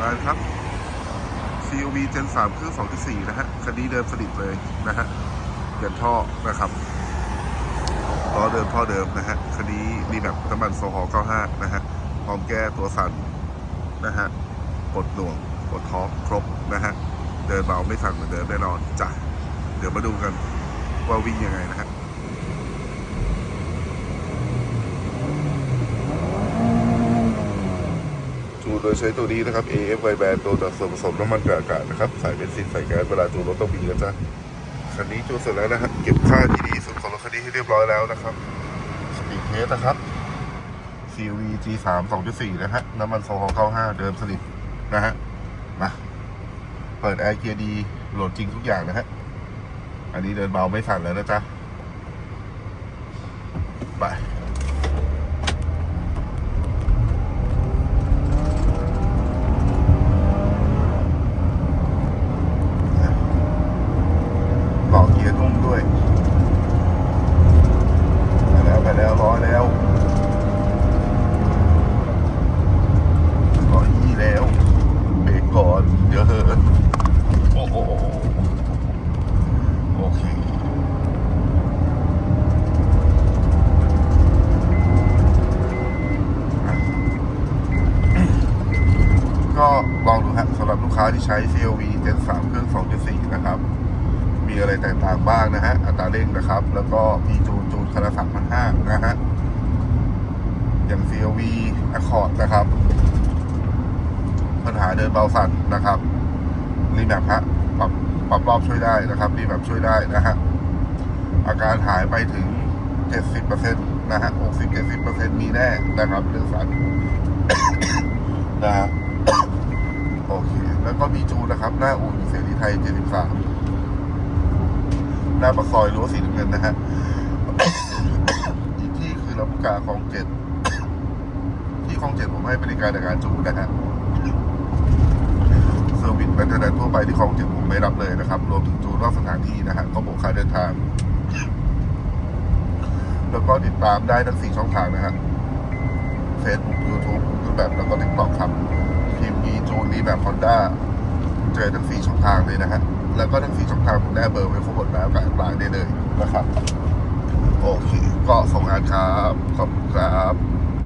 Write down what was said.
มาครับ COV Gen 3เครื่อง2.4 นะฮะ คันนี้เดิมสนิทเลยนะฮะเปลี่ยนท่อนะครับล้อเดิมท่อเดิมนะฮะ คันนี้มีแบบน้ำมันโซฮอล95 นะฮะ พร้อมแก้ตัวสั่นนะฮะปลดหน่วงปลดท้องครบนะฮะ เดินเบาไม่สั่นเหมือนเดิมแน่นอนจ้ะ เดี๋ยวมาดูกันว่าวิ่งยังไงนะฮะ จูนโดยใช้ตัวนี้นะครับ AF Y Band ตัวจากส่วนผสมน้ำมันกับอากาศนะครับใส่เบนซินใส่แก๊สเวลาจูนรถต้องมีนะจ๊ะคันนี้จูนเสร็จแล้วนะฮะเก็บค่าที่ดีสุดของรถคันนี้ให้เรียบร้อยแล้วนะครับสปีดเทสนะครับ CV G3 2.4 นะฮะ น้ำมันโซฮอล์95เดิมสนิทนะฮะ มา เปิดแอร์เกียร์ดีโหลดจริงทุกอย่างนะฮะ อันนี้เดินเบาไม่สั่นแล้วนะจ๊ะ ไป นุ่มด้วยไปแล้วไปแล้วร้อยแล้วร้อยยี่แล้วเบรกก่อนเดี๋ยวเหินโอ้โหโอเคก็ลองดูฮะสำหรับลูกค้าที่ใช้ CLV Gen 3เครื่อง2.4 นะครับ มีอะไรแตกต่างบ้างนะฮะ อัตราเร่งนะครับ แล้วก็มีจูนจูนคาราสัมพันห้านะฮะ อย่าง CLV Accord นะครับ ปัญหาเดินเบาสั่นนะครับ รีแมปฮะปรับปรับรอบช่วยได้นะครับ รีแมปช่วยได้นะฮะ อาการหายไปถึง 70%นะฮะ 60-70%มีแน่นะครับเรื่องสั่นนะฮะโอเค แล้วก็มีจูนนะครับ หน้าอู่เสรีไทย 73 หน้าปากซอยรั้วสีน้ำเงินนะฮะ อีกที่คือลำกาคลองเจ็ด ที่คลองเจ็ดผมให้บริการในการจูนนะฮะเซอร์วิสแมนเทนแนนทั่วไปที่คลองเจ็ดผมไม่รับเลยนะครับ รวมถึงจูนนอกสถานที่นะฮะก็บอกค่าเดินทาง แล้วก็ติดตามได้ทั้งสี่ช่องทางนะฮะ Facebook YouTube แบบแล้วก็ TikTok ครับพิมพ์มีจูนนี้แบบ Honda เจทั้งสี่ช่องทางเลยนะฮะแล้วก็ทั้งสี่ช่องทางผมได้เบอร์ไว้ครบหมดแล้วกับร้ายได้เลยนะครับ โอเค ก็ส่งงานครับ ขอบคุณครับ